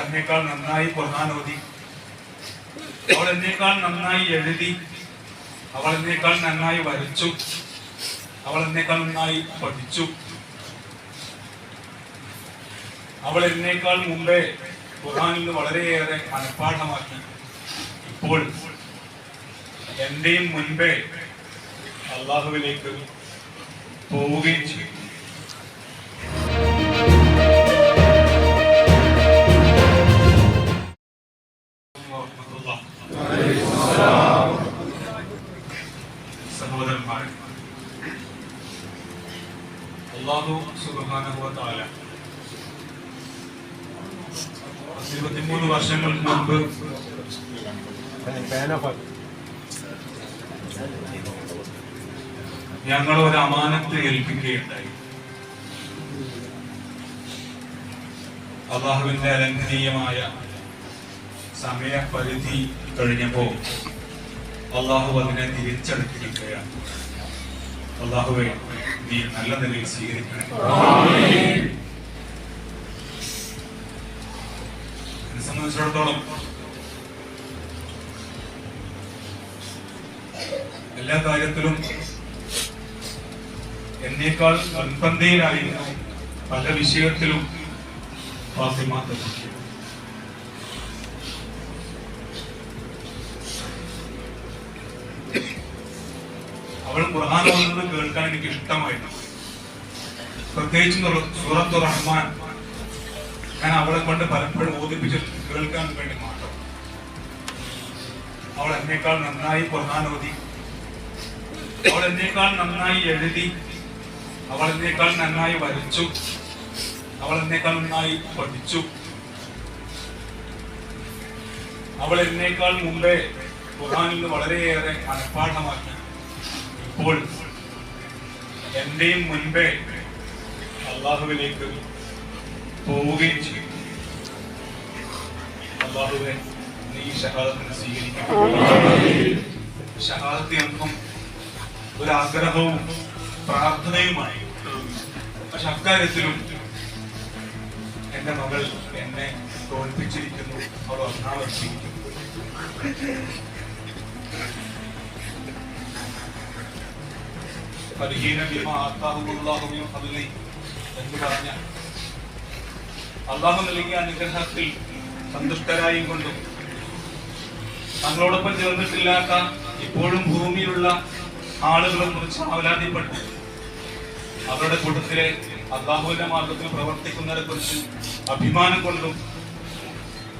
എന്നേക്കാൾ നന്നായി ഖുർആൻ ഓതി. അവൾ എന്നേക്കാൾ നന്നായി എഴുതി. അവൾ എന്നേക്കാൾ നന്നായി വരച്ചു. അവൾ എന്നേക്കാൾ നന്നായി പഠിച്ചു. അവൾ എന്നേക്കാൾ മുമ്പേ ഖുർആനിൽ വളരെയേറെ മനഃപ്പാഠമാക്കി. ഇപ്പോൾ എന്റെയും മുൻപേ അള്ളാഹുവിലേക്ക് പോവുകയും ചെയ്തു. സഹോദരന്മാർ അള്ളാഹു തആല ഇരുപത്തിമൂന്ന് വർഷങ്ങൾക്ക് മുമ്പ് ഞങ്ങൾ ഒരു അമാനത്ത് ഏൽപ്പിക്കുകയുണ്ടായി. അള്ളാഹുവിന്റെ അലംഘനീയമായ സമയപരിധി കഴിഞ്ഞപ്പോ അള്ളാഹു അതിനെ തിരിച്ചെടുത്തിരിക്കുകയാണ്. അള്ളാഹുവെ നീ നല്ല നിലയിൽ സ്വീകരിക്കണം. സംബന്ധിച്ചിടത്തോളം എല്ലാ കാര്യത്തിലും എന്നേക്കാൾ മുൻപന്തിയിലായിരുന്നു പല വിഷയത്തിലും ഫാത്തിമ അവൾ ഖുർആൻ ഓതുന്നത് കേൾക്കാൻ എനിക്ക് ഇഷ്ടമായിരുന്നു. പ്രത്യേകിച്ച് സൂറത്ത് റഹ്മാൻ. ഞാൻ അവളെ കൊണ്ട് പലപ്പോഴും ഓതിപ്പിച്ച് കേൾക്കാൻ വേണ്ടി മാത്രം. അവൾ എന്നേക്കാൾ നന്നായി ഖുർആൻ ഓതി. അവൾ എന്നേക്കാൾ നന്നായി എഴുതി. അവൾ എന്നേക്കാൾ നന്നായി വരച്ചു. അവൾ എന്നേക്കാൾ നന്നായി പഠിച്ചു. അവൾ എന്നേക്കാൾ മുമ്പേ ഖുർആനിൽ നിന്ന് വളരെയേറെ മനഃപ്പാഠമാക്കി ഇപ്പോൾ എന്റെയും മുൻപേ അള്ളാഹുവിലേക്ക് പോവുകയും ചെയ്യും. അള്ളാഹുവെ നീ ഷഹാദത്തിനെ സ്വീകരിക്കും. ഷഹാദത്തി എന്നും ഒരു ആഗ്രഹവും പ്രാർത്ഥനയുമായി. പക്ഷെ അക്കാര്യത്തിലും എന്റെ മകൾ എന്നെ തോൽപ്പിച്ചിരിക്കുന്നു. അവർ ഒന്നാമർപ്പിക്കുന്നു അള്ളാഹു നൽകിയ അനുഗ്രഹത്തിൽ സന്തുഷ്ടരായും കൊണ്ടും തങ്ങളോടൊപ്പം ചേർന്നിട്ടില്ലാത്ത ഇപ്പോഴും ഭൂമിയിലുള്ള ആളുകളെ കുറിച്ച് അവലാതിപ്പെട്ടു അവരുടെ കൂട്ടത്തിലെ അള്ളാഹുവിന്റെ മാർഗത്തിൽ പ്രവർത്തിക്കുന്നവരെ കുറിച്ച് അഭിമാനം കൊണ്ടും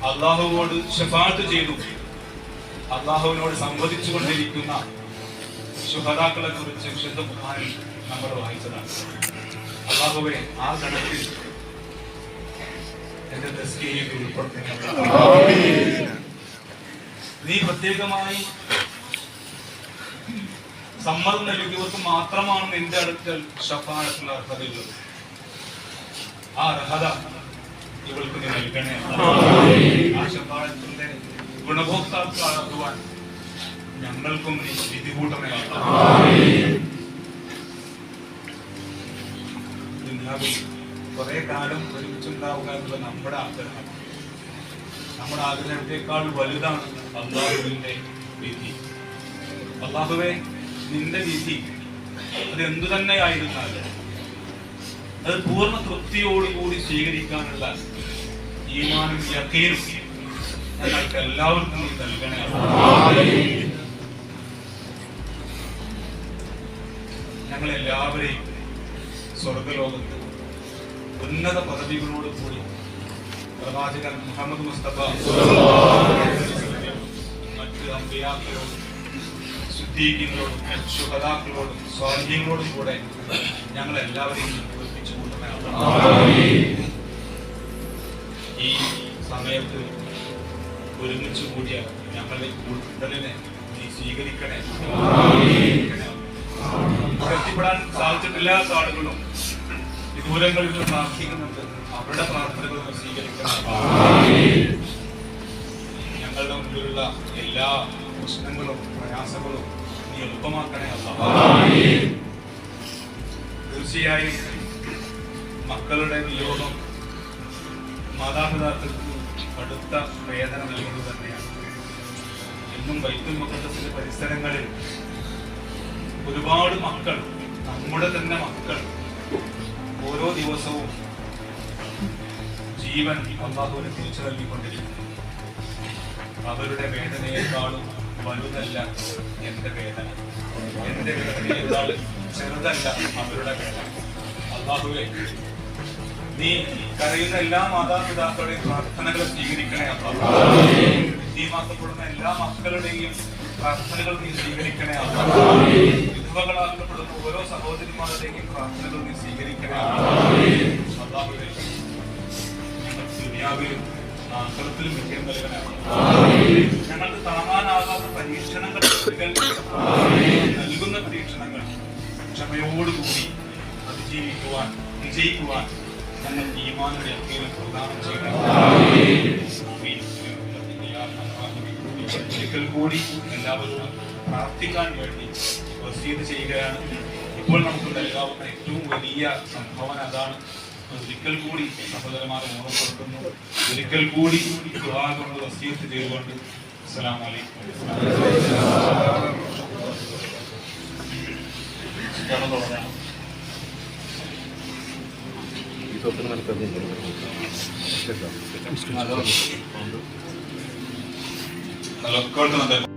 അള്ളാഹുവോട് ഷഫാത്ത് ചെയ്തു അള്ളാഹുവിനോട് സംവദിച്ചു കൊണ്ടിരിക്കുന്ന ശുഹതാക്കളെ കുറിച്ച് വിശുദ്ധ കുമാരൻ നമ്മൾ വായിച്ചതാണ്. അള്ളാഹുവെ ആ ഗണത്തിൽ എന്റെ തസ്കീയിൽ ഉൾപ്പെടുത്തുന്നു നീ പ്രത്യേകമായി സമ്മതം നൽകിയവർക്ക് മാത്രമാണ് നിന്റെ അടുക്കൽ ഷഫാഴത്തുള്ള അർഹതയുള്ളത് ആ അർഹത ഇവൾക്ക് നീ നൽകണേ. ആ ഷഫാനത്തിന്റെ ഗുണഭോക്താക്കളാകുവാൻ ഞങ്ങൾക്കും വിധി കൂട്ടണേ. കുറെ കാലം ഒരുമിച്ചുണ്ടാവുക എന്നുള്ള നമ്മുടെ ആഗ്രഹം. നമ്മുടെ ആഗ്രഹത്തെക്കാൾ വലുതാണ് അള്ളാഹുവിന്റെ വിധി. അള്ളാഹുവെ നിന്റെ വിധി അത് എന്തു തന്നെ ആയിരുന്നാലും അത് പൂർണ തൃപ്തിയോടുകൂടി സ്വീകരിക്കാനുള്ള ഈമാനും യക്കീനും ഞങ്ങൾക്ക് എല്ലാവർക്കും നൽകണേ. ഞങ്ങൾ എല്ലാവരെയും സ്വർഗലോകത്ത് ഉന്നത പദവികളോട് കൂടി പ്രവാചകൻ മുഹമ്മദ് മുസ്തഫ മറ്റ് അമ്പിയാക്കളോടും ശുദ്ധീകങ്ങളോടും ശുഭതാക്കളോടും സ്വാധീനങ്ങളോടും കൂടെ ഞങ്ങൾ എല്ലാവരെയും ഒരുമിച്ച് കൂട്ടണേ ഈ സമയത്ത് ഒരുമിച്ച് കൂടിയ ഞങ്ങളുടെ കൂടുതലിനെ നീ സ്വീകരിക്കണേ. എത്തിപ്പെടാൻ സാധിച്ചിട്ടില്ലാത്ത ആളുകളും ദൂരങ്ങളിൽ നിന്ന് പ്രാർത്ഥിക്കുന്നുണ്ട് അവരുടെ പ്രാർത്ഥനകൾ സ്വീകരിക്കണം. ഞങ്ങളുടെ മുമ്പിലുള്ള എല്ലാ പ്രശ്നങ്ങളും പ്രയാസങ്ങളും നീ എളുപ്പമാക്കണേ തീർച്ചയായും മക്കളുടെ നിയോഗം മാതാപിതാക്കൾക്ക് കടുത്ത വേദന നൽകുന്നത് തന്നെയാണ്. ഇന്നും ബൈത്തുൽ മുഖദ്ദസിന്റെ പരിസരങ്ങളിൽ ഒരുപാട് മക്കൾ നമ്മുടെ തന്നെ മക്കൾ. ഓരോ ദിവസവും ജീവൻ അള്ളാഹുവിനെ തിരിച്ചു നൽകിക്കൊണ്ടിരിക്കുന്നു. അവരുടെ വേദനയെക്കാളും വലുതല്ല എന്റെ വേദന. എന്റെ വേദനയെക്കാളും ചെറുതല്ല അവരുടെ വേദന. അള്ളാഹുവെ നീ കരയുന്ന എല്ലാ മാതാപിതാക്കളുടെയും പ്രാർത്ഥനകൾ സ്വീകരിക്കണേ അള്ളാഹു. മാസപ്പെടുന്ന എല്ലാ മക്കളുടെയും പ്രാർത്ഥനകൾ നീ സ്വീകരിക്കണേ വിധവകളാക്കപ്പെടുന്ന ഓരോ സഹോദരിമാരുടെയും പ്രാർത്ഥനകൾ നീ സ്വീകരിക്കണേ ദുനിയാവിലും ആഹ്ലത്തിലും വിജയം നൽകണേ ഞങ്ങൾക്ക് താങ്ങാനാകാത്ത പരീക്ഷണങ്ങൾ നൽകുന്ന പരീക്ഷണങ്ങൾ ക്ഷമയോടുകൂടി അതിജീവിക്കുവാൻ വിജയിക്കുവാൻ ഞങ്ങൾ ഈമാനുടെ അക്കീലം പ്രദാനം ചെയ്യണം. ഒരിക്കൽ കൂടി എല്ലാവരോടും പ്രാർത്ഥിക്കാൻ വേണ്ടി വസീത് ചെയ്യുകയാണ്. ഇപ്പോൾ നമുക്കുള്ള നൽകാവുന്ന ഏറ്റവും വലിയ സംഭാവന അതാണ്. ഒരിക്കൽ കൂടി സഹോദരന്മാരെ ഓർമ്മപ്പെടുത്തുന്നു. ഒരിക്കൽ കൂടി കൊണ്ട് വസീത്ത് ചെയ്തുകൊണ്ട് തുടങ്ങാം ഹലോ കേൾക്കുന്നുണ്ട്?